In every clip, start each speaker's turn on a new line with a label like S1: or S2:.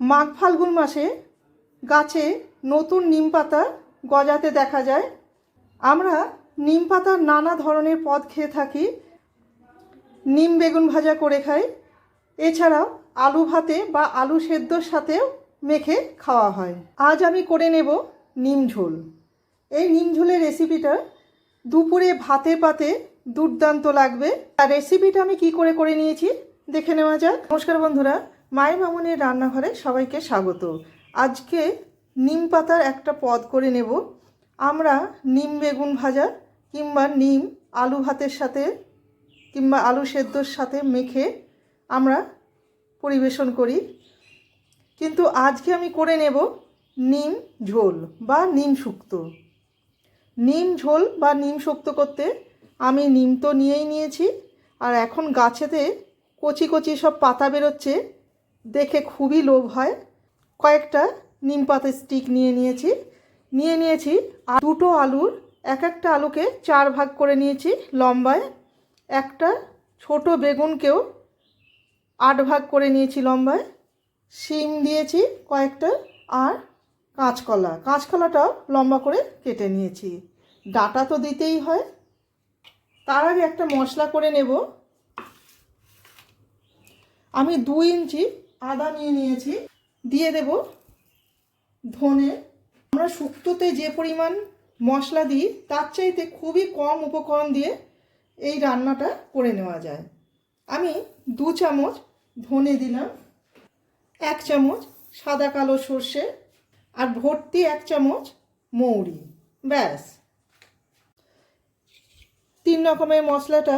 S1: মাঘ ফাল্গুন মাসে গাছে নতুন নিম পাতা গজাতে দেখা যায়। আমরা নিম পাতার নানা ধরনের পদ খেয়ে থাকি। নিম বেগুন ভাজা করে খাই। এছাড়াও আলু ভাতে বা আলু সেদ্ধর সাথেও মেখে খাওয়া হয়। আজ আমি করে নেব নিম ঝোল। এই নিম ঝোলের রেসিপিটা দুপুরে ভাতে পাতে দুর্দান্ত লাগবে। আর রেসিপিটা আমি কি করে করে নিয়েছি দেখে নেওয়া যাক। নমস্কার বন্ধুরা। মায়ের মামুনের রান্নাঘরে সবাইকে স্বাগত। আজকে নিম পাতার একটা পদ করে নেব। আমরা নিম বেগুন ভাজা কিংবা নিম আলু ভাতের সাথে কিংবা আলু সেদ্ধর সাথে মেখে আমরা পরিবেশন করি। কিন্তু আজকে আমি করে নেব নিম ঝোল বা নিম শুক্তো। নিম ঝোল বা নিম শুক্ত করতে আমি নিম তো নিয়েই নিয়েছি, আর এখন গাছেতে কচি কচি সব পাতা বেরোচ্ছে। দেখে খুবই লোভ হয়। কয়েকটা নিম পাতা স্টিক নিয়ে নিয়েছি। নিয়ে নিয়েছি আর দুটো আলুর, এক একটা আলুকে চার ভাগ করে নিয়েছি লম্বায়। একটা ছোট বেগুনকেও আট ভাগ করে নিয়েছি লম্বায়। শিম দিয়েছি কয়েকটা আর কাঁচকলা। কাঁচকলাটাও লম্বা করে কেটে নিয়েছি। ডাটা তো দিতেই হয়। তার আগে একটা মশলা করে নেব। আমি দুই ইঞ্চি আদা নিয়ে নিয়েছি। দিয়ে দেব ধনে। আমরা শুক্তোতে যে পরিমাণ মশলা দিই, তার চাইতে খুবই কম উপকরণ দিয়ে এই রান্নাটা করে নেওয়া যায়। আমি দু চামচ ধনে দিলাম, এক চামচ সাদা কালো সর্ষে আর ভর্তি এক চামচ মৌরি। ব্যাস। তিন রকমের মশলাটা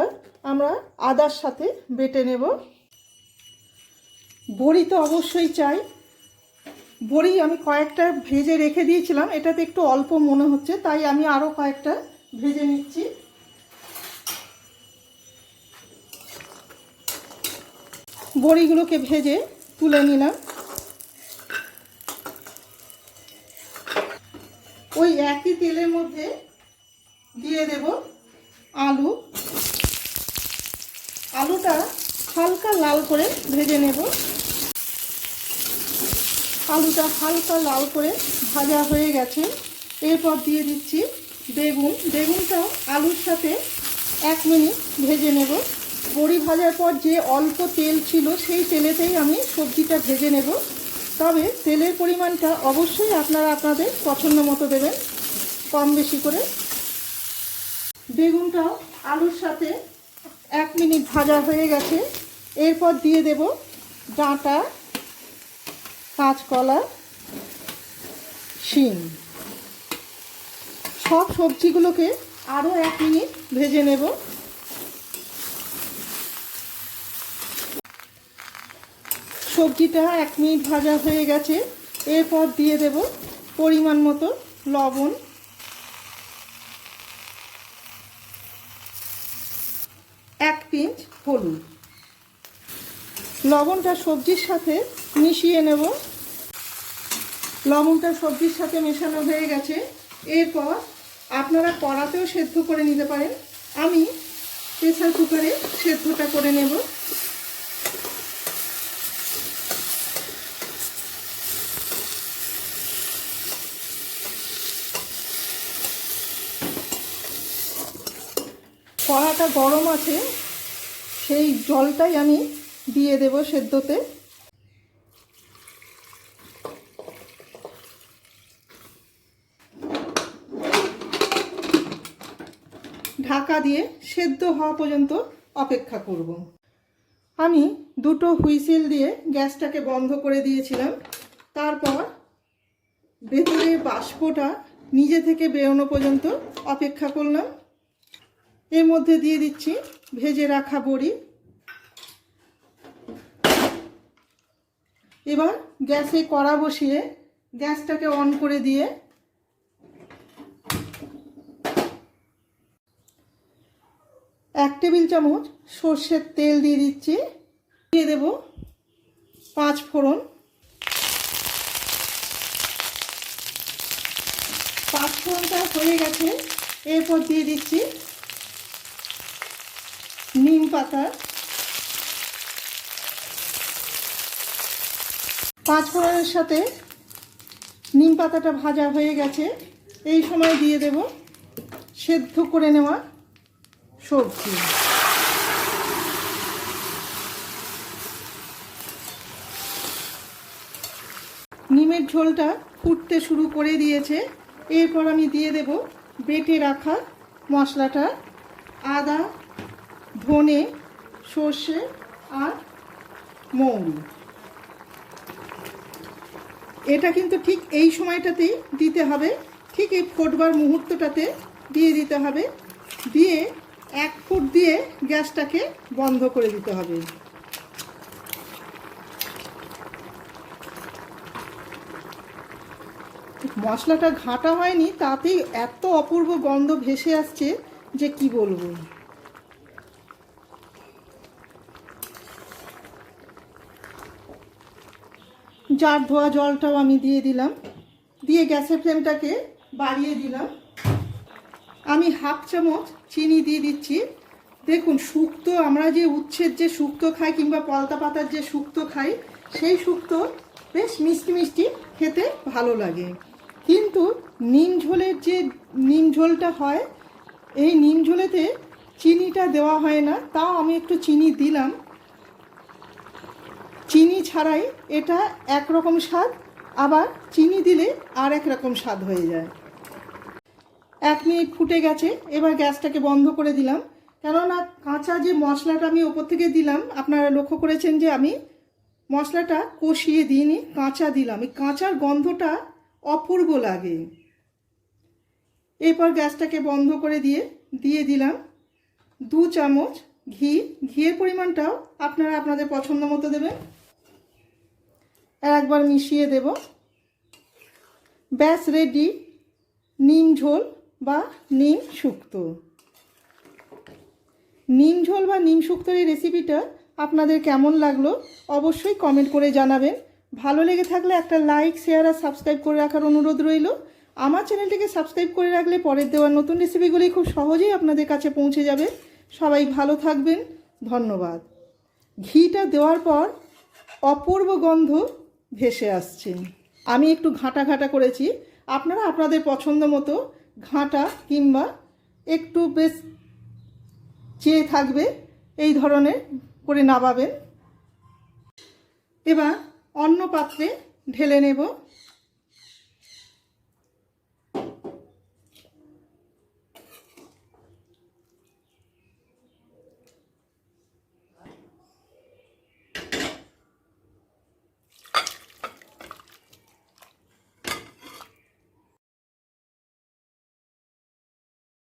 S1: আমরা আদার সাথে বেটে নেব। বড়ি তো অবশ্যই চাই। বড়ি আমি কয়েকটা ভেজে রেখে দিয়েছিলাম, এটাতে একটু অল্প মনে হচ্ছে, তাই আমি আরও কয়েকটা ভেজে নিচ্ছি। বড়িগুলোকে ভেজে তুলে নিলাম। ওই একই তেলের মধ্যে দিয়ে দেব আলু। আলুটা হালকা লাল করে ভেজে নেব। আলুটা হালকা লাল করে ভাজা হয়ে গেছে। এরপর দিয়ে দিচ্ছি বেগুন। বেগুনটাও আলুর সাথে এক মিনিট ভেজে নেব। বড়ি ভাজার পর যে অল্প তেল ছিল সেই তেলেতেই আমি সবজিটা ভেজে নেব। তবে তেলের পরিমাণটা অবশ্যই আপনারা আপনাদের পছন্দ মতো দেবেন, কম বেশি করে। বেগুনটাও আলুর সাথে এক মিনিট ভাজা হয়ে গেছে। এরপর দিয়ে দেব ডাঁটা। কাঁচকলা, শিম। সব সবজিগুলোকে আরও এক মিনিট ভেজে নেব। সবজিটা এক মিনিট ভাজা হয়ে গেছে। এরপর দিয়ে দেব পরিমাণ মতো লবণ। এক পিঞ্চ হলুদ। লবণটা সবজির সাথে মিশিয়ে নেব। লবণটা সবজির সাথে মেশানো হয়ে গেছে। এরপর আপনারা কড়াতেও সেদ্ধ করে নিতে পারেন। আমি প্রেসার কুকারে সেদ্ধটা করে নেব। কড়াটা গরম আছে, সেই জলটাই আমি দিয়ে দেব সেদ্ধতে। ঢাকা দিয়ে সেদ্ধ হওয়া পর্যন্ত অপেক্ষা করব। আমি দুটো হুইসেল দিয়ে গ্যাসটাকে বন্ধ করে দিয়েছিলাম। তারপর ভেতরে বাষ্পটা নিজে থেকে বেরোনো পর্যন্ত অপেক্ষা করলাম। এর মধ্যে দিয়ে দিচ্ছি ভেজে রাখা বড়ি। এবার গ্যাসে কড়া বসিয়ে গ্যাসটাকে অন করে দিয়ে এক টেবিল চামচ সর্ষের তেল দিয়ে দিচ্ছি। দিয়ে দেব পাঁচ ফোড়ন। পাঁচ ফোড়নটা হয়ে গেছে। এরপর দিয়ে দিচ্ছি নিম পাতা। পাঁচ ফোড়নের সাথে নিম পাতাটা ভাজা হয়ে গেছে। এই সময় দিয়ে দেব সেদ্ধ করে নেওয়া সবজি। নিমের ঝোলটা ফুটতে শুরু করে দিয়েছে। এরপর আমি দিয়ে দেব বেটে রাখা মশলাটা, আদা, ধনে, সর্ষে আর মৌরি। এটা কিন্তু ঠিক এই সময়টাতেই দিতে হবে। ঠিক এই ফোটবার মুহূর্তটাতে দিয়ে দিতে হবে। দিয়ে এক ফুট দিয়ে গ্যাসটাকে বন্ধ করে দিতে হবে। মশলাটা ঘাটা হয়নি, তাতেই এত অপূর্ব গন্ধ ভেসে আসছে যে কি বলব। জার ধোয়া জলটাও আমি দিয়ে দিলাম। দিয়ে গ্যাসের ফ্লেমটাকে বাড়িয়ে দিলাম। আমি হাফ চামচ চিনি দিয়ে দিচ্ছি। দেখুন, শুক্তো, আমরা যে উচ্ছের যে শুক্তো খাই কিংবা পলতা পাতার যে শুক্তো খাই, সেই শুক্তো বেশ মিষ্টি মিষ্টি খেতে ভালো লাগে। কিন্তু নিম ঝোলের যে নিম ঝোলটা হয়, এই নিম ঝোলেতে চিনিটা দেওয়া হয় না, তাও আমি একটু চিনি দিলাম। চিনি ছাড়াই এটা একরকম স্বাদ, আবার চিনি দিলে আর এক রকম স্বাদ হয়ে যায়। এক মিনিট ফুটে গেছে, এবার গ্যাসটাকে বন্ধ করে দিলাম। কেননা কাঁচা যে মশলাটা আমি ওপর থেকে দিলাম, আপনারা লক্ষ্য করেছেন যে আমি মশলাটা কষিয়ে দিইনি, কাঁচা দিলাম। এই কাঁচার গন্ধটা অপূর্ব লাগে। এরপর গ্যাসটাকে বন্ধ করে দিয়ে দিয়ে দিলাম দু চামচ ঘি। ঘিয়ের পরিমাণটাও আপনারা আপনাদের পছন্দ মতো দেবেন। আর একবার মিশিয়ে দেব। ব্যাস, রেডি। নিম ঝোল। বা নিম শুক্তো নিম ঝোল বা নিম শুক্তোর এই রেসিপিটা আপনাদের কেমন লাগল অবশ্যই কমেন্ট করে জানাবেন। ভালো লেগে থাকলে একটা লাইক শেয়ার আর সাবস্ক্রাইব করে রাখার অনুরোধ রইল। আমার চ্যানেলটিকে সাবস্ক্রাইব করে রাখলে পরের দেওয়ার নতুন রেসিপিগুলি খুব সহজেই আপনাদের কাছে পৌঁছে যাবে। সবাই ভালো থাকবেন, ধন্যবাদ। ঘিটা দেওয়ার পর অপূর্ব গন্ধ ভেসে আসছে। আমি একটু ঘাঁটা ঘাঁটা করেছি। আপনারা আপনাদের পছন্দ মতো ঘাঁটা কিংবা একটু বেশ চেয়ে থাকবে, এই ধরনের করে নামাবেন। এবার অন্য পাত্রে ঢেলে নেব।